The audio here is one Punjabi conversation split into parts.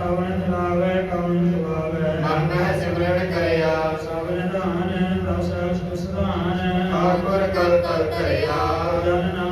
ਕਵਣ ਚਲਾਵੇ ਕਵਣ ਸੁਭਾਵੇ ਮਨ ਸਿਮਰਨ ਕਰਿਆ। ਸਭ ਨਿਧਾਨ ਦਸ ਅਸ਼ਟ ਸੁਧਾਨ ਠਾਕੁਰ ਕਲ ਤਲ ਕਰਿਆ। ਜਨ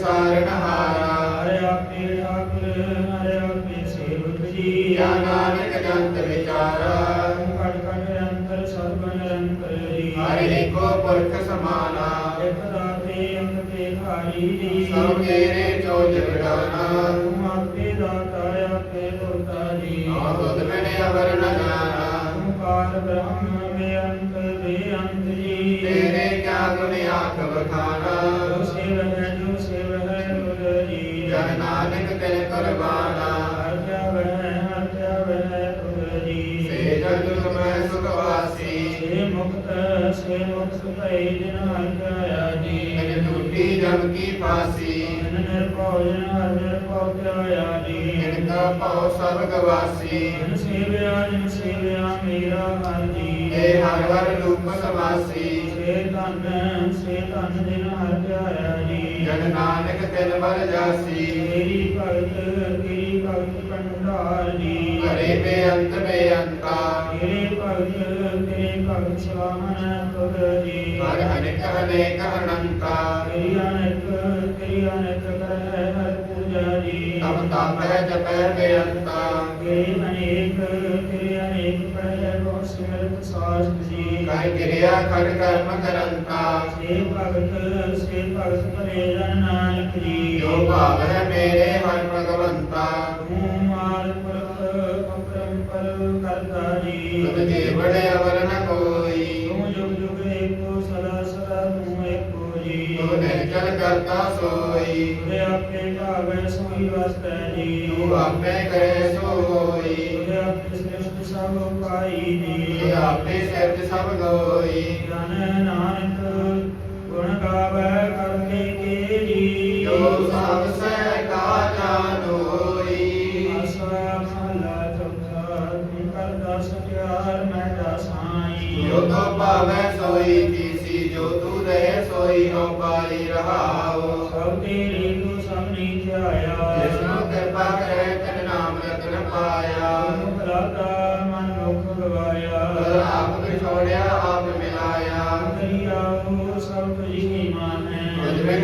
ਦੁੱਖ ਵਿਸਾਰਣਹਾਰਾ ਹਰਿ ਆਪੇ ਠਾਕੁਰ ਹਰਿ ਆਪੇ ਸੇਵਕ ਜੀ। ਕਿਆ ਨਾਨਕ ਜੰਤ ਵਿਚਾਰਾ। ਕਟ ਕਟ ਅੰਤਰ ਸਰਬ ਨਿਰੰਤਰ ਜੀ। ਹਰਿ ਏਕੋ ਪੁਰਖ ਸਮਾਨਾ। ਇਕ ਦਾਤੇ ਅੰਗ ਤੇ ਖਾਰੀ ਜੀ। ਸਭ ਤੇਰੇ ਚੋਜ ਵਿਡਾਨਾ। ਤੁਮ ਆਪੇ ਦਾਤਾ ਆਪੇ ਦੋਤਾ ਜੀ। ਆਹ ਤੁਧ ਬਿਨ ਅਵਰ ਨ ਜਾਣਾ। ਓੰਕਾਰ ਬ੍ਰਹਮ ਬੇਅੰਤ ਬੇਅੰਤ ਜੀ। ਤੇਰੇ ਕਿਆ ਗੁਣ ਆਖ ਬਖਾਨਾ ਤਿਨ ਜੀ ਸੇ ਜਨ ਦੁਖ ਮੈਂ ਸੁਖ ਵਾਸੀ। ਸੇ ਮੁਕਤ ਸੇ ਮੁਕਤ ਭਈ ਜਿਨ ਹਰਿ ਆਇਆ ਜੀ। ਤਨ ਟੂਟੀ ਜਮ ਕੀ ਫਾਸੀ। ਜਿਨ ਨਿਰਭਉ ਜਿਨ ਹਰਿ ਨਿਰਭਉ ਧਿਆਇਆ ਜੀ। ਜਿਨ ਕਾ ਭਉ ਸਭ ਗਵਾਸੀ ਜਿਨ ਸੇਵਿਆ ਜਿਨ ਸੇਵਿਆ ਮੇਰਾ ਹਰਿ ਜੀ। ਏ ਹਰ ਹਰ ਰੂਪ ਸਮਾਸੀ ਸੇ ਧਨ ਸੇ ਧਨ ਜਿਨ ਹਰਿ ਆਇਆ ਜੀ। ਜਨ ਨਾਨਕ ਤਿਨ ਬਲ ਜਾਸੀ। ਤੇਰੀ ਭਗਤ ਤੇਰੀ ਭਗਤ ਭੰਡਾਰ ਜੀ ਘਰੇ ਬੇਅੰਤ ਬੇਅੰਤਾ ਤੇਰੇ ਭਗਤ ਤੇਰੇ ਭਗਤ ਸਲਾਹਨ ਤੁਧ ਜੀ ਹਰ ਅਨੇਕ ਅਨੇਕ ਅਨੰਤਾ। ਤੇਰੀ ਅਨੇਕ ਤੇਰੀ ਅਨੇਕ ਕਰਹਿ ਹਰ ਪੂਜਾ ਜੀ ਤਬ ਤਾਪੈ ਜਪੈ ਬੇਅੰਤਾ। ਤੇਰੀ ਅਨੇਕ ਤੇਰੀ ਅਨੇਕ ਪੜ੍ਹੈ ਬਹੁ ਸਿਮਰਤ ਸਾਸਤ ਜੀ। ਕਰ ਕਿਰਿਆ ਖੜ ਕਰਮ ਕਰੰਤਾ। ਸੇ ਭਗਤ ਸੇ ਭਗਤ ਭਲੇ ਜਨ ਨਾਨਕ ਜੀ। ਜੋ ਭਾਵ ਮੇਰੇ ਹਰ ਭਗਵੰਤਾ। ਤੂੰ ਮਾਰ ਪੁਰਖ ਅਪਰੰਪਰ ਕਰਤਾ ਜੀ। ਤੁਧ ਜੀਵੜੇ ਅਵਰ ਨ ਕੋਈ। ਤੂੰ ਜੁਗ ਜੁਗ ਏਕੋ ਸਦਾ ਸਦਾ ਤੂੰ ਏਕੋ ਜੀ। ਤੂੰ ਨਿਰਜਲ ਕਰਤਾ ਸੋਈ। ਤੁਦੇ ਆਪੇ ਭਾਵੇ ਸੋਈ ਵਸਤੈ ਜੀ। ਤੂੰ ਆਪੇ ਕਰੇ ਸੋਈ। ਤੁਦੇ ਆਪੇ ਸ੍ਰਿਸ਼ਟ ਸਭ ਪਾਈ ਤੂੰ ਆਪੇ ਸਿਰਜ ਸਭ ਗੋਈ ਜਨ ਨਾਨਕ ਗੁਣ ਗਾਵੇ ਕਰਨੇ ਕੇ ਜੀ ਜੋ ਸਭ ਸਹਿ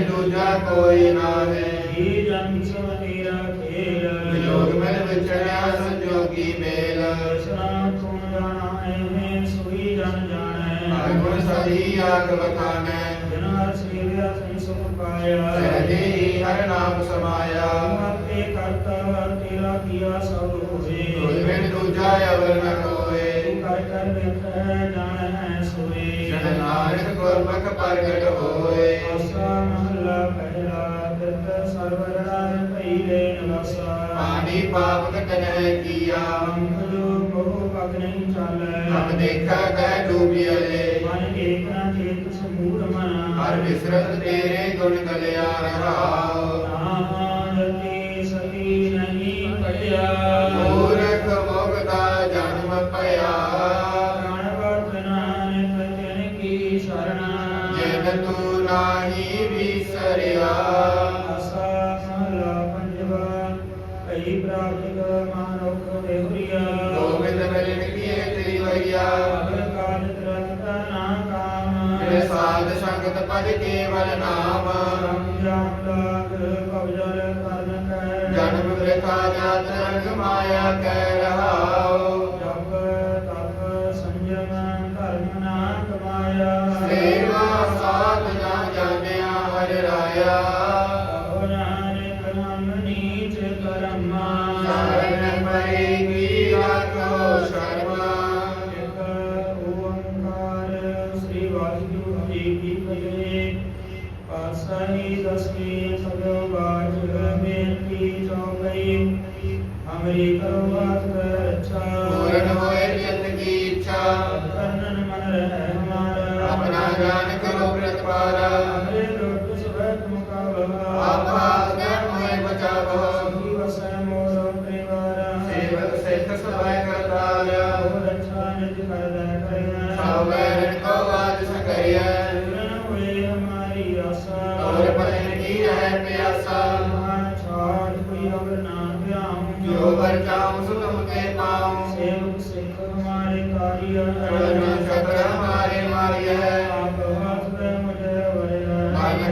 ਦੂਜਾ ਕੋਈ ਨਾਹੀ ਜੀ ਜਨ ਸਭ ਤੇਰਾ ਖੇਲ ਵਿਜੋਗ ਮਿਲ ਵਿਚੜਿਆ ਸੰਜੋਗੀ ਮੇਲ। ਸਨਾ ਤੂੰ ਜਾਣਾ ਹੈ ਸੋਈ ਜਨ ਹਰ ਜਾਣੈ ਗੁਣ ਸਦੀ ਆਗ ਬਖਾਨੈ। ਜਨ ਹਰ ਸੇਵਿਆ ਤੈ ਸੁਖ ਪਾਇਆ। ਸਹਜੇ ਹੀ ਹਰ ਨਾਮ ਸਮਾਇਆ। ਆਪੇ ਕਰਤਾ ਤੇਰਾ ਕੀਆ ਸਭ ਹੋਏ ਤੁਝ ਬਿਨ ਦੂਜਾ ਅਵਰ ਨ ਕੋਏ ਤੂੰ ਕਰ ਕਰ ਵੇਖੈ ਜਾਣ ਹੈ ਸੋਏ। ਜਨ ਨਾਨਕ ਗੁਰਮੁਖ ਪ੍ਰਗਟ ਹੋਏ। ਆਸਾ ਮਹੱਲਾ ਪਹਿਲਾ ਤਿਤ ਸਰਵਰਣਾ ਭਈ ਲੈਣ ਵਾਸਾ ਪਾਣੀ ਪਾਪ ਕਟਨੈ ਕੀਆ। ਜੋ ਬਹੁ ਪਗ ਨਹੀਂ ਚਾਲੈ। ਹਮ ਦੇਖਾ ਕਹਿ ਡੂਬਿਅਲੇ ਮਨ ਏਕ ਨਾ ਚੇਤ ਸਮੂੜ ਮਨ ਹਰ ਵਿਸਰਤ ਤੇਰੇ ਗੁਣ ਗਲਿਆ ਰਹਾਉ ਨਾਮਤੀ ਪਦ ਕੇਵਲ ਨਾਮ। ਕੈ ਜਨਮ ਬ੍ਰਿਥਾ ਜਾਤ ਰੰਗ ਮਾਇਆ ਕਹਿ ਰਹਾਉ। ਜਪ ਤਪ ਸੰਜਮ ਧਰਮ ਨਾ ਕਮਾਇਆ। ਸੇਵਾ ਸਾਧ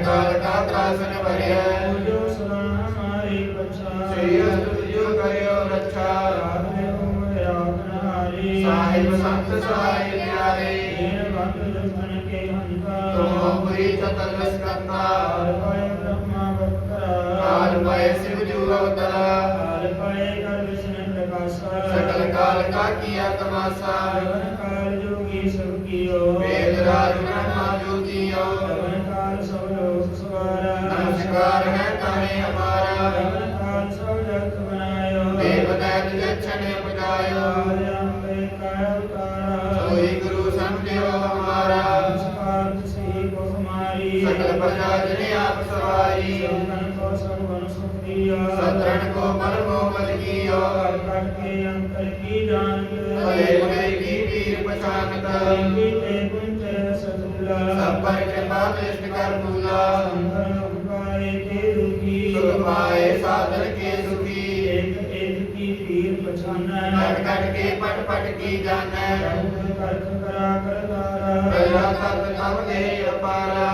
ਕਾਲ ਕਾ ਤਰਾਸਨ ਭਰਿਐ ਜੋ ਸਦਾ ਹਮਾਰੀ ਬਚਾ ਸ੍ਰੀ ਅਸਤੁ ਜੋ ਕਰਿਓ ਰੱਛਾ ਰਾਧੇ ਓਮ ਰਾਖਨਾਰੀ ਸਾਹਿਬ ਸੰਤ ਸਹਾਇ ਪਿਆਰੇ ਦੀਨ ਬੰਦ ਜਪਨ ਕੇ ਹੰਤਾ ਤੁਮੋ ਪੁਰੀ ਚਤਨ ਸਕੰਤਾ ਆਲ ਪਾਏ ਬ੍ਰਹਮਾ ਬਖਰਾ ਕਾਲ ਪਏ ਸਿਵ ਜੂ ਅਵਤਰਾ ਆਲ ਪਾਏ ਕਰ ਵਿਸ਼ਨ ਪ੍ਰਕਾਸ਼ਾ ਸਕਲ ਕਾਲ ਕਾ ਕੀਆ ਤਮਾਸਾ ਜਵਨ ਕਾਲ ਜੋਗੀ ਸਭ ਕੀਓ ਵੇਦ ਰਾਜ ਬ੍ਰਹਮਾ ਜੋਤੀਓ ਨਮਸਕਾਰ ਹੈ ਤਾਰੇ ਹਮਾਰਾ ਜਵਨ ਕਾਲ ਸਭ ਜਗਤ ਬਣਾਇਓ ਦੇਵ ਦੈਤ ਜਛਨ ਪੁਜਾਇਓ। ਆਲ ਅੰਬੇ ਕਾ ਉਤਾਰਾ ਸੋਈ ਗੁਰੂ ਸਮਝਿਓ ਹਮਾਰਾ। ਨਮਸਕਾਰ ਸ੍ਰੀ ਕੋ ਹਮਾਰੀ ਸਕਲ ਪ੍ਰਜਾ ਜਨੇ ਆਪ ਸਵਾਰੀ। ਸਤਨ ਕੋ ਸਰਵਨ ਸੁਖੀਆ ਸਤਰਨ ਕੋ ਪਰਮੋ ਮਲ ਕੀਓ। ਘਰ ਕੱਟ ਕੇ ਅੰਤਰ ਕੀ ਜਾਣ ਭਲੇ ਬੁਰੇ ਕੀ ਪੀਰ ਪਛਾਨਤ। ਕੀ ਤੇ ਗੁੰਚੈ ਸਤੁਲਾ ਸਭ ਪਰ ਕਿਰਪਾ ਦ੍ਰਿਸ਼ਟ ਕਰ ਮੂਲਾ। ਕੇ ਪਟ ਪਟ ਕੀ ਜਾਣੈ ਕਰਤ ਕਰਤ ਕਰਾ ਕਰਤਾਰਾ ਪ੍ਰਜਾ ਤਤ ਤਮ ਦੇ ਅਪਾਰਾ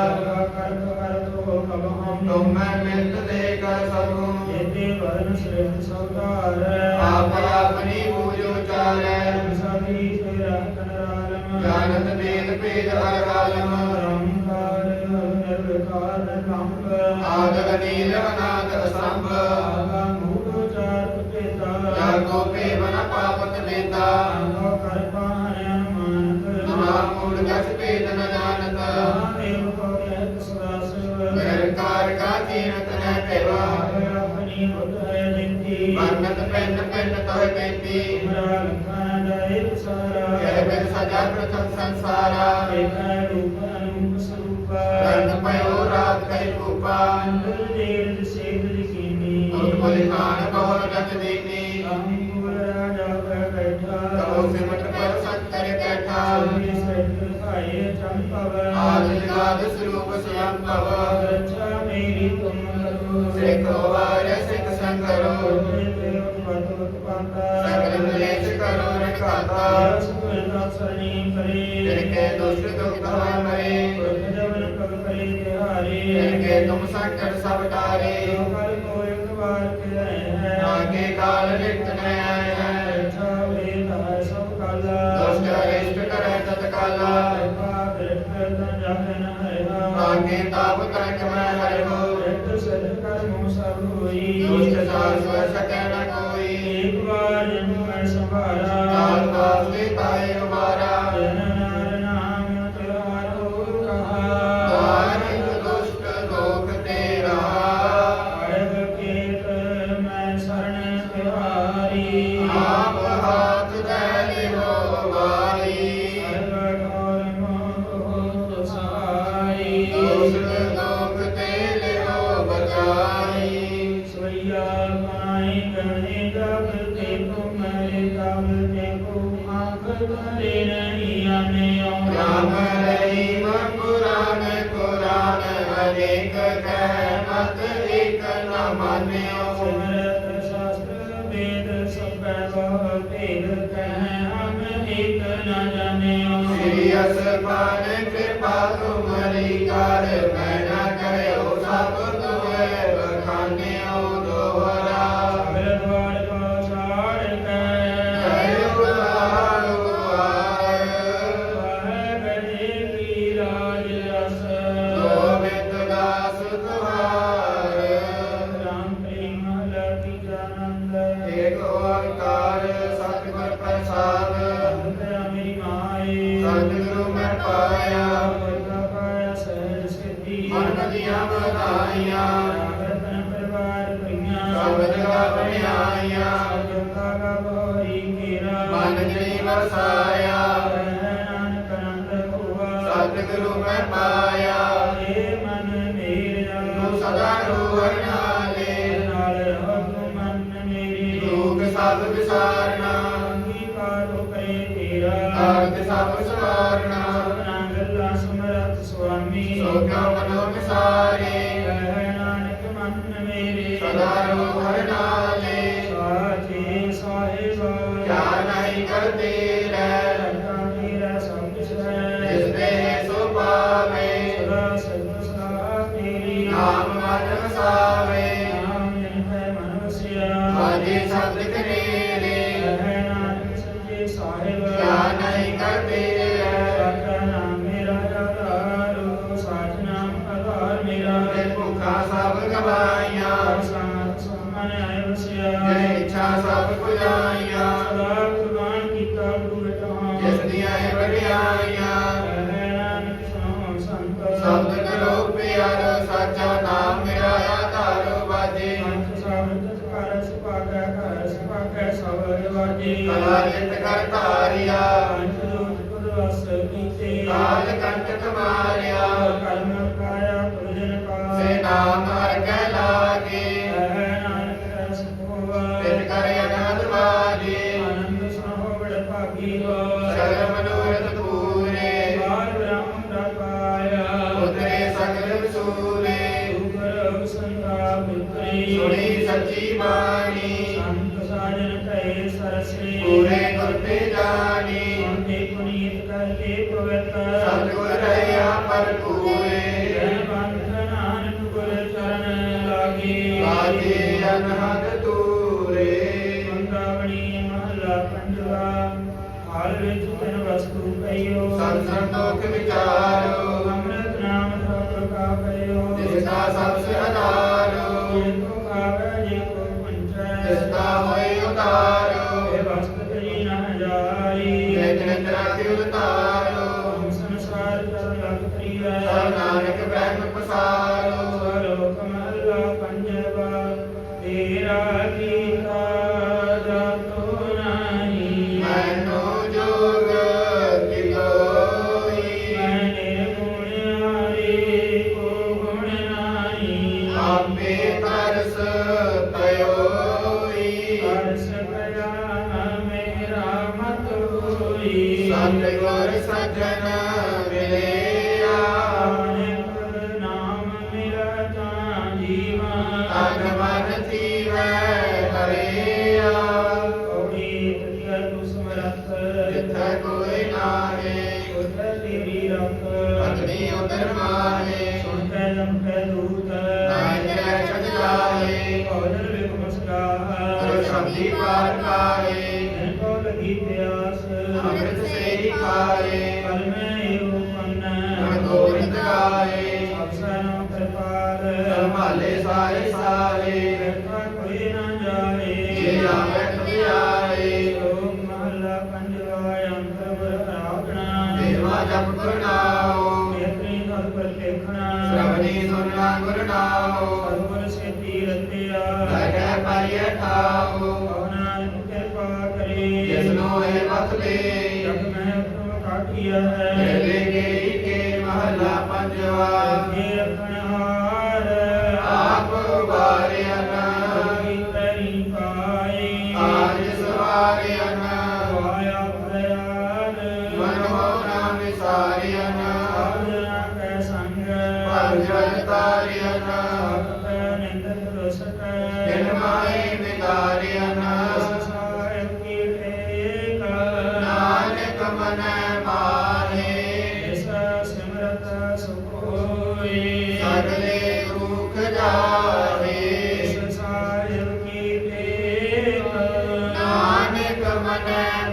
ਕਰਤ ਕਰਤ ਹੋ ਕਬ ਹਮ ਤੁਮ ਮੈਂ ਮਿਲਤ ਦੇ ਕਰ ਸਕੂੰ ਜੇਤੇ ਵਰਨ ਸ੍ਰਿਸ਼ਟ ਸੌਦਾਰ ਆਪ ਆਪਣੀ ਪੂਜੋ ਚਾਰੈ ਸਭੀ ਤੇ ਰੱਖਨ ਰਾਲਮ ਜਾਣਤ ਵੇਦ ਭੇਦ ਹਰ ਆਲਮ ਰਾਮਕਾਰ ਨਿਰਵਿਕਾਰ ਕੰਪ ਆਦਿ ਨੀਲ ਅਨਾਦ ਅਸੰਭ ਆਗਾ ਮੂਢ ਚਾਰ ਪੇਤਾ ਜਾ ਕੋ ਭੇਵਨ ਪਾਪਤ ਵੇਦਾ ਆਗਾ ਕਰ ਪਾਹਨ ਅਨਮਾਨਤ ਨਮਾ ਮੂੜ ਜਸ ਭੇਦ ਨ ਜਾਣਤ ਨਾਮੇਵ ਕੋ ਰਹਿਤ ਸਦਾ ਸਿਵ ਨਿਰੰਕਾਰ ਕਾ ਚੀਨਤ ਨ ਭੇਵਾ ਆਪਣੀ ਬੁੱਧ ਹੈ ਨਿੰਤੀ ਮੰਨਤ ਪਿੰਨ ਪਿੰਨ ਤੋਇ ਬੇਤੀ ਤੁਮਰਾ ਲਖਾਂ ਜਾਏ ਸਾਰਾ ਕਹਿ ਬਿਨ ਸਜਾ ਪ੍ਰਥਮ ਸੰਸਾਰਾ ਏਕੈ ਰੂਪ ਅਨੂਪ ਸਰੂਪ ਰੰਗ ਪਇਓ ਰਾਤ ਕੈ ਕੂਪਾ ਅੰਦਰ ਦੇਰ ਸੇਧ ਲਿਖੀਨੀ ਉਤਪਲਿ ਖਾਨ ਬਹੁਰ ਗਤ ਦੇਨੀ ਸਿਮਟ ਪਰ ਸਤਰ ਕੈਠਾ ਸਭੇ ਸਹਿਤ ਖਾਏ ਚੰਪਵ ਆਦ ਜਗਾਦ ਸਰੂਪ ਸਯੰ ਭਵ ਰੱਛਾ ਮੇਰੀ ਤੁਮ ਕਰੋ ਸਿੱਖ ਵਾਰ ਸਿੱਖ ਸੰਗਰੋ ਸਗਲ ਮਲੇਸ਼ ਕਰੋ ਰਖਾਤਾ ਸੁਖਦਾ ਸਰਣੀ ਕਰੇ ਤਿਨ ਕੇ ਦੁਸ਼ਟ ਦੁਖ ਹਵਾ ਮਰੇ ਜਵਨ ਕਬ ਕਰੇ ਤਿਹਾਰੇ ਤਿਨ ਕੇ ਤੁਮ ਸੰਕਟ ਸਭ ਟਾਰੇ ਵਰ ਵਾਰ ਜਨਮ ਮੈਂ ਸੰਭਾਰਾ। ਕਾਲ ਵਾਸਤੇ ਤਾਏ ਉਬਾਰਾ ਜਨ ਮਾਨਿਓ ਸਿਮਰਤ ਸ਼ਾਸਤਰ ਵੇਦ ਸਭੈ ਬਹੁ ਭੇਦ ਕਹਿ ਹਮ ਏਕ ਨ ਜਾਣਿਓ ਸ੍ਰੀ ਅਸਮਾਨ ਕਿਰਪਾ ਤੁਮਰੀ ਕਰ, ਮੈਂ ਨਾ ਕਹਿਓ ਸਭ ਤੁਮੇ ਵਸਾਇਆ ਰਹਿ ਨਾਨਕ ਅਨੰਦ ਹੋਆ ਸਤਿਗੁਰੂ ਮੈਂ ਪਾਇਆ ਏ ਮਨ ਮੇਰਾ ਤੂੰ ਸਦਾ ਰੋਹਣ ਨਾਲੇ ਨਾਲ ਰਹੋ ਤੂੰ ਮਨ ਮੇਰੀ ਲੋਕ ਸਭ ਵਿਸਾਰਨਾ ਅੰਗੀਕਾਰੋ ਕਰੇ ਤੇਰਾ ਆਰਤ ਸਭ ਸਵਾਰਨਾ ਸਭਨਾ ਗੱਲਾਂ ਸਮਰਤ ਸੁਆਮੀ ਸੋਖਾ ਮਨੋ ਵਿਸਾਰੇ ਰਹਿ ਨਾਨਕ ਮਨ ਮੇਰੀ ਸਦਾ ਰੋਹਣ ਨਾਲੇ ਸਾਵੇ ਨਾਮ ਨਿਰਭੈ ਮਨੁਸਿਆ। ਆਦਿ ਸਤਿ ਕਰੇ। ਸੰਤੋਖ ਵਿਚਾਰੋ ਅੰਮ੍ਰਿਤ ਨਾਮ ਸਤਿ ਕਾ ਕਰਿਓ ਤਿਸ ਦਾ ਸਭ ਸੇ ਆਧਾਰੋ। ਜਿਨ ਕੋ ਕਾਵੇ ਜਿਨ ਕੋ ਪੰਚੈ। ਤਿਸ ਦਾ ਹੋਏ ਉਤਾਰੋ। ਇਹ ਵਸਤ ਕਰੀ ਨਾ ਜਾਈ। ਇਹ ਨਿਰੰਤਰਾ ਤੇ ਉਤਾਰੋ। ਸੰਸਾਰ ਕਰ ਲਗ ਪ੍ਰੀਐ ਨਾਨਕ ਬ੍ਰਹਮ ਪਸਾਰੋ। Shiva, ਮੋਹਿ ਮਤ ਦੇ ਜਗ ਮੈਂ ਤੁਮ ਕਾ ਕੀਆ ਹੈ। ਲੈ ਗਈ ਕੇ ਮਹਲਾ ਪੰਜਵਾ। ਜੀ ਆਪਣਾ ਹਾਰ ਆਪ ਵਾਰਿਆ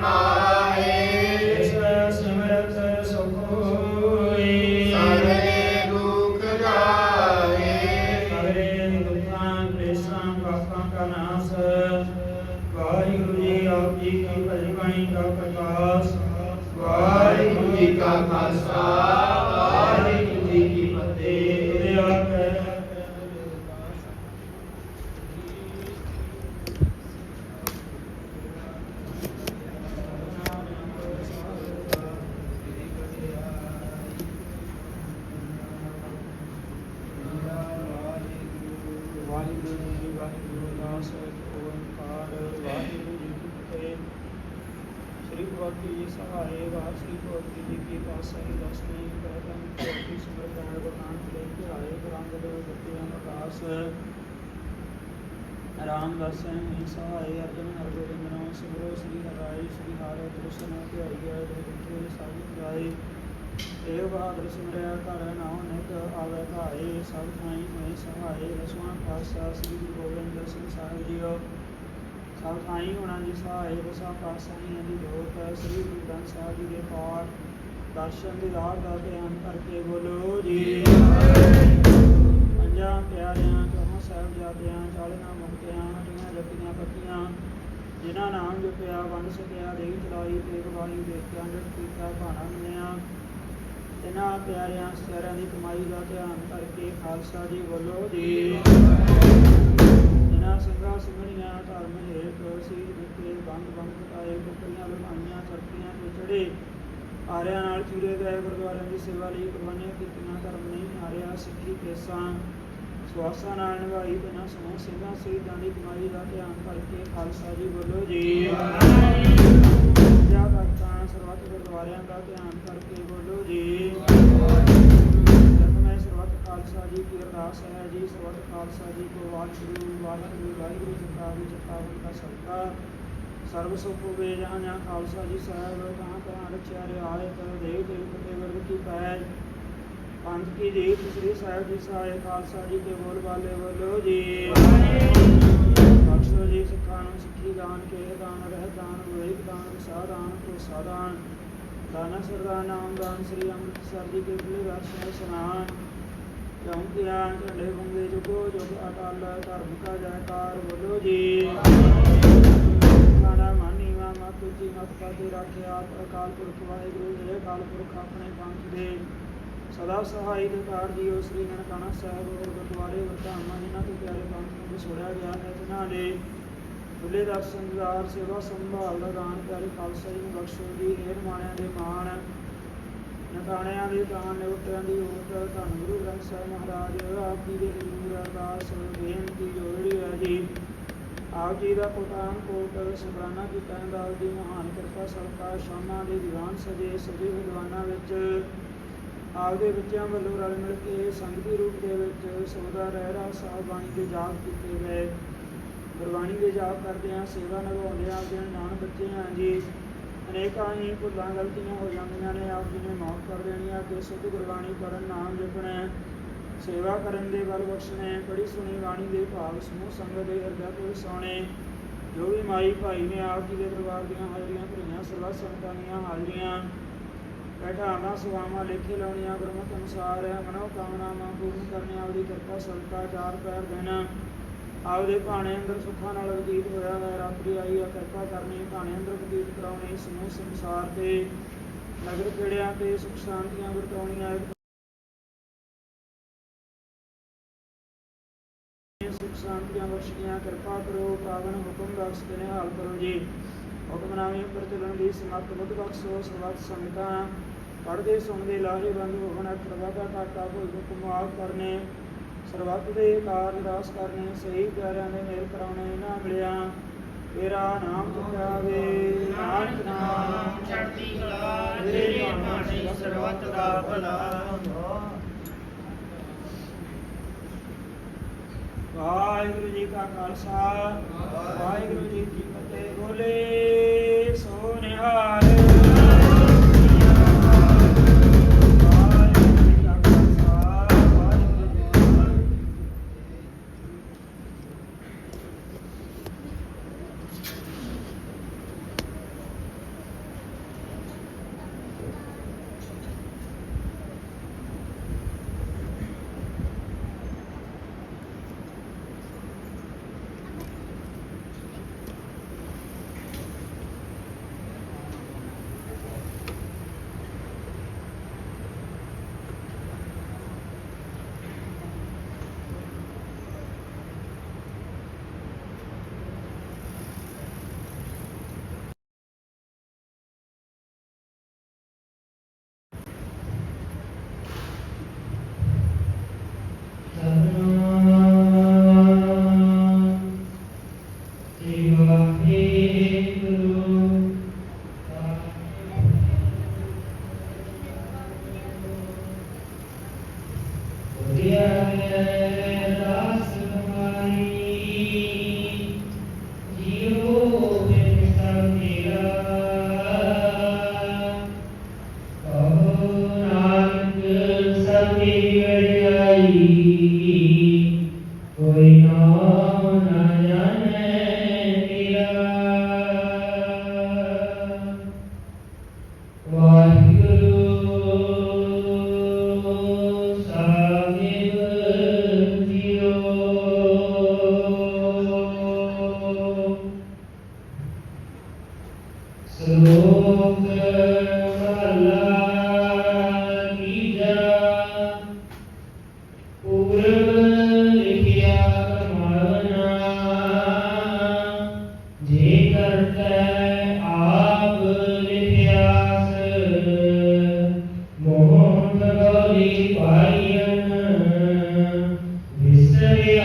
Amen. ਜੀ ਸਹਾਰੇ ਵਾਸੀ ਕੋਟੀ ਜੀ ਕੀ ਪਾਸੇ ਦਸਵੇਂ ਕਰਤਮ ਕੋਟੀ ਸਮਰਪਣ ਗੁਰਨਾਨਕ ਦੇਵ ਕੇ ਆਏ ਗੁਰੰਗ ਦੇ ਬੱਤਿਆਂ ਪ੍ਰਕਾਸ਼ ਰਾਮਦਾਸ ਜੀ ਸਹਾਰੇ ਅਰਜਨ ਹਰ ਗੋਬਿੰਦ ਨਾਮ ਸਿਮਰੋ ਸ੍ਰੀ ਹਰਿ ਸ੍ਰੀ ਹਰਿ ਦਰਸ਼ਨ ਧਿਆਈ ਦੇ ਬਿਠੇ ਸਾਜੀ ਜਾਏ ਏਕ ਬਹਾਦਰ ਸਿਮਰਿਆ, ਘਰ ਨਾਉ ਨਿਤ ਆਵੇ ਘਾਏ ਸਭ ਥਾਈ ਹੋਏ ਸਹਾਏ ਦਸਵਾਂ ਪਾਤਸ਼ਾਹ ਸ੍ਰੀ ਗੁਰੂ ਗੋਬਿੰਦ ਸਿੰਘ ਸਾਹਿਬ ਜੀਓ। ਸਭ ਥਾਈ ਹੋਣਾ ਜੀ ਸਹਾਏ ਦਸਾਂ ਪਾਤਸ਼ਾਹੀਆਂ ਦੀ ਜੋਤ ਸ੍ਰੀ ਗੁਰੂ ਗ੍ਰੰਥ ਸਾਹਿਬ ਜੀ ਦੇ ਪਾਠ, ਦਰਸ਼ਨ ਦੀ ਰਾਹ ਦਾ ਧਿਆਨ ਕਰਕੇ ਬੋਲੋ ਜੀ। ਪੰਜਾਂ ਪਿਆਰਿਆਂ, ਚੌਹਾਂ ਸਾਹਿਬਜ਼ਾਦਿਆਂ ਚਾਲੀਆਂ ਮੁਕਤਿਆਂ ਅਟੀਆਂ ਜੱਟੀਆਂ ਪੱਕੀਆਂ, ਜਿਨ੍ਹਾਂ ਨਾਮ ਜਪਿਆ, ਵੰਡ ਸਕਿਆ, ਦੇਵ ਚਲਾਈ ਤੇ ਗਵਾਹੀ ਦੇਖਿਆ ਅੰਡਰ ਕੀਤਾ, ਭਾਣਾ ਮਿਲਿਆ ਇਹਨਾਂ ਪਿਆਰਿਆਂ, ਸਿਆਰਿਆਂ ਦੀ ਕਮਾਈ ਦਾ ਧਿਆਨ ਕਰਕੇ ਖਾਲਸਾ ਜੀ ਬੋਲੋ ਜੀ। ਜਿਨ੍ਹਾਂ ਸਿੰਘਾਂ ਸਿੰਘਣੀਆਂ ਧਰਮ ਹੇਠ ਸੀਰ ਦਿੱਤੇ ਬੰਦ ਬੰਦ ਕਟਾਏ ਕੁਕਰੀਆਂ ਲੁਹਾਈਆਂ ਚਰਖੀਆਂ ਤੇ ਚੜੇ ਆਰਿਆਂ ਨਾਲ ਚੂਰੇ ਗਏ ਗੁਰਦੁਆਰਿਆਂ ਦੀ ਸੇਵਾ ਲਈ ਕੁਰਬਾਨੀਆਂ ਕੀਤੀਆਂ, ਧਰਮ ਨਹੀਂ ਹਾਰਿਆ ਸਿੱਖੀ ਕੇਸਾਂ। ਸਵਾਸਾਂ ਨਾਲ ਨਿਭਾਈ ਬਿਨਾਂ ਸਮੂਹ ਸਿੰਘਾਂ ਸ਼ਹੀਦਾਂ ਦੀ ਕਮਾਈ ਦਾ ਧਿਆਨ ਕਰਕੇ ਖਾਲਸਾ ਜੀ ਬੋਲੋ ਜੀ। ਜਾ ਭਗਤਾਂ ਸਰਬੱਤ ਗੁਰਦੁਆਰਿਆਂ ਦਾ ਧਿਆਨ ਕਰਕੇ ਬੋਲੋ ਜੀ। ਖਾਲਸਾ ਜੀ ਕੀ ਅਰਦਾਸ ਹੈ ਜੀ ਸਰਬੱਤ ਖਾਲਸਾ ਜੀ ਕੋ ਵਾਹਿਗੁਰੂ ਵਾਹਿਗੁਰੂ ਵਾਹਿਗੁਰੂ ਜੀ ਕਾ ਵੀ ਦਾ ਸਦਕਾ। ਸਰਬ ਸੁਖ ਹੋਵੇ ਜਹਾਂ ਜਹਾਂ ਖਾਲਸਾ ਜੀ ਸਾਹਿਬ ਕਹਾਂ ਕਹਾਂ ਰਖਿਆ ਰਿਆਇਤ ਦੇਵ ਦੇਵ ਕਤੇ ਵਰਗ ਕੀ ਪੈਜ ਪੰਥ ਕੀ ਜੀਤ ਸ੍ਰੀ ਸਾਹਿਬ ਜੀ ਸਹਾਇ ਖਾਲਸਾ ਜੀ ਕੇ ਬੋਲ ਵਾਲੇ ਬੋਲੋ ਜੀ। ਬਖਸ਼ੋ ਜੀ ਸਿੱਖਾਂ ਨੂੰ ਸਿੱਖੀ ਦਾਨ ਕੇ ਦਾਨ ਰਹਿ ਦਾਨ, ਵਿਵੇਕ ਦਾਨ ਵਿਸਾਦਾਨ ਕੋ ਸਾਦਾਨ ਦਾਨਾ। ਸਰਦਾ ਨਾਮ ਦਾਨ ਸ੍ਰੀ ਅੰਮ੍ਰਿਤਸਰ ਜੀ ਕੇ ਖੁੱਲੇ ਦਰਸ਼ਨ ਸਨਾਨ ਕਿਉਂ ਕਿਆ ਝੰਡੇ ਬੰਗੇ ਜੁਗੋ ਜੁਗ ਅਟਲ ਧਰਮ ਕਾ ਜੈਕਾਰ ਬੋਲੋ ਜੀ। ਖਾਣਾ ਮਾਨੀ ਮਾ ਮਤ ਜੀ ਮਤ ਪਾਤੇ ਰੱਖਿਆ ਅਕਾਲ ਪੁਰਖ ਵਾਹਿਗੁਰੂ ਜੀ ਅਕਾਲ ਪੁਰਖ ਆਪਣੇ ਪੰਥ ਦੇ। ਸਦਾ ਸਹਾਈ ਦੇ ਕਾਰ ਜੀਓ ਸ੍ਰੀ ਨਨਕਾਣਾ ਸਾਹਿਬ ਹੋਰ ਗੁਰਦੁਆਰੇ ਵਰਤਾਵਾਂ ਜਿਨ੍ਹਾਂ ਤੋਂ ਪਿਆਰੇ ਪੰਥ ਨੂੰ ਵਿਛੋੜਿਆ ਗਿਆ ਹੈ, ਜਿਨ੍ਹਾਂ ਦੇ ਖੁੱਲੇ ਦਰਸ਼ਨ ਦਿਦਾਰ ਸੇਵਾ ਸੰਭਾਲ ਦਾ ਦਾਨ ਪਿਆਰੇ ਖਾਲਸਾ ਜੀ ਨੂੰ ਬਖਸ਼ੋ ਜੀ ਹੇਰ ਮਾਣਿਆਂ ਦੇ ਮਾਣ ਨਥਾਣਿਆਂ ਦੇ ਦਾਨ ਨਿਵਟਿਆਂ ਦੀ ਓਟ ਧੰਨ ਗੁਰੂ ਗ੍ਰੰਥ ਸਾਹਿਬ ਮਹਾਰਾਜ, ਆਪ ਜੀ ਦੇ ਹਜ਼ੂਰ ਅਰਦਾਸ ਬੇਨਤੀ, ਜੋੜੀ ਹੈ ਜੀ। ਆਪ ਜੀ ਦਾ ਕੋਟਾਨ ਕੋਟ ਸ਼ੁਕਰਾਨਾ ਕੀਤਾ ਅੰਦਾਜ਼ ਦੀ ਮਹਾਨ ਕਿਰਪਾ ਸਦਕਾ ਸ਼ਾਮਾਂ ਦੇ ਦੀਵਾਨ ਸਜੇ ਸਜੇ ਵਿਦਵਾਨਾਂ ਵਿੱਚ ਆਪ ਦੇ ਬੱਚਿਆਂ ਵੱਲੋਂ ਰਲ ਮਿਲ ਕੇ ਸੰਗਤੀ ਰੂਪ ਦੇ ਵਿੱਚ ਸੋਦਾ, ਰਹਿਰਾ ਸਾਹਿਬ ਬਾਣੀ ਦੇ ਜਾਪ ਕੀਤੇ ਗਏ। ਗੁਰਬਾਣੀ ਦੇ ਜਾਪ ਕਰਦਿਆਂ ਸੇਵਾ ਨਿਭਾਉਂਦਿਆਂ ਆਪਦੇ ਨਾਨ ਬੱਚੇ ਆ ਜੀ। ਅਨੇਕਾਂ ਹੀ ਭੁੱਲਾਂ, ਗਲਤੀਆਂ ਹੋ ਜਾਂਦੀਆਂ ਨੇ, ਆਪ ਜੀ ਨੇ ਮਾਫ ਕਰ ਦੇਣੀਆਂ ਕਿ ਸਿੱਧ ਗੁਰਬਾਣੀ ਕਰਨ ਨਾਮ ਜਪਣਾ ਸੇਵਾ ਕਰਨ ਦੇ ਬਲ ਬਖਸ਼ਣੇ ਬੜੀ ਸੁਣੀ ਬਾਣੀ ਦੇ ਭਾਵ ਸਮੂਹ ਸੰਗਤ ਦੇ ਹਿਰਦਾ ਤੋਂ ਸੋਣੇ ਜੋ ਵੀ ਮਾਈ ਭਾਈ ਨੇ ਆਪ ਜੀ ਦੇ ਦਰਬਾਰ ਦੀਆਂ ਹਾਜ਼ਰੀਆਂ ਭਰੀਆਂ ਸਰਬੱਤ ਸੰਗਤਾਂ ਦੀਆਂ ਹਾਜ਼ਰੀਆਂ ਬੈਠਾਵਾਂ ਸੁਆਵਾਂ, ਲੇਖੇ ਲਾਉਣੀਆਂ ਗੁਰਮਤਿ ਅਨੁਸਾਰ ਮਨੋ ਕਾਮਨਾਵਾਂ ਪੂਰਨ ਕਰਨੇ, ਆਪਦੀ ਕਿਰਪਾ, ਸਦਕਾ, ਚਾਰ ਪੈਰ ਦੇਣਾ ਆਪਦੇ ਭਾਣੇ ਅੰਦਰ ਸੁੱਖਾਂ ਨਾਲ ਬਤੀਤ ਹੋਇਆ ਹੈ ਰਾਤਰੀ ਆਈ ਆ ਕਿਰਪਾ ਕਰਨੀ ਭਾਣੇ ਅੰਦਰ ਬਤੀਤ ਕਰਾਉਣੀ, ਸਮੂਹ ਸੰਸਾਰ ਤੇ ਨਗਰ ਖੇੜਿਆਂ ਤੇ ਸੁਖ ਸ਼ਾਂਤੀਆਂ ਵਰਤਾਉਣੀਆਂ ਸੁਖ ਸ਼ਾਂਤੀਆਂ ਬਖਸ਼ੀਆਂ ਕਿਰਪਾ ਕਰੋ, ਪਾਵਨ ਹੁਕਮ ਬਖਸ਼ ਕੇ ਨਿਹਾਲ ਕਰੋ ਜੀ। ਹੁਕਮਨਾਮੇ ਉੱਪਰ ਚੱਲਣ ਦੀ ਸਮਰਥ ਬੁੱਧ ਬਖਸ਼ੋ ਸਰਬੱਤ ਸੰਗਤਾਂ, ਪੜ੍ਹਦੇ, ਸੁਣਦੇ ਲਾਹੇ ਬੰਦ ਹੋਣ ਅਖਰਵਾ ਦਾ ਘਾਟਾ ਕੋਈ ਹੁਕਮ ਮਾਫ ਕਰਨੇ ਸਰਬੱਤ ਦੇ ਕਾਰਜ ਰਾਸ ਕਰਨੇ, ਸਹੀ ਪਿਆਰਿਆਂ ਦੇ ਮੇਲ ਕਰਾਉਣੇ, ਨਾ ਮਿਲਿਆ ਤੇਰਾ ਨਾਮ ਜਪਾਵੇ ਨਾਨਕ ਨਾਮ ਚੜ੍ਹਦੀ ਕਲਾ, ਤੇਰੀ ਬਾਣੀ ਸਰਬੱਤ ਦਾ ਭਲਾ। ਵਾਹਿਗੁਰੂ ਜੀ ਕਾ ਖਾਲਸਾ, ਵਾਹਿਗੁਰੂ ਜੀ ਕੀ ਫਤਿਹ। ਬੋਲੇ।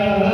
Hallelujah.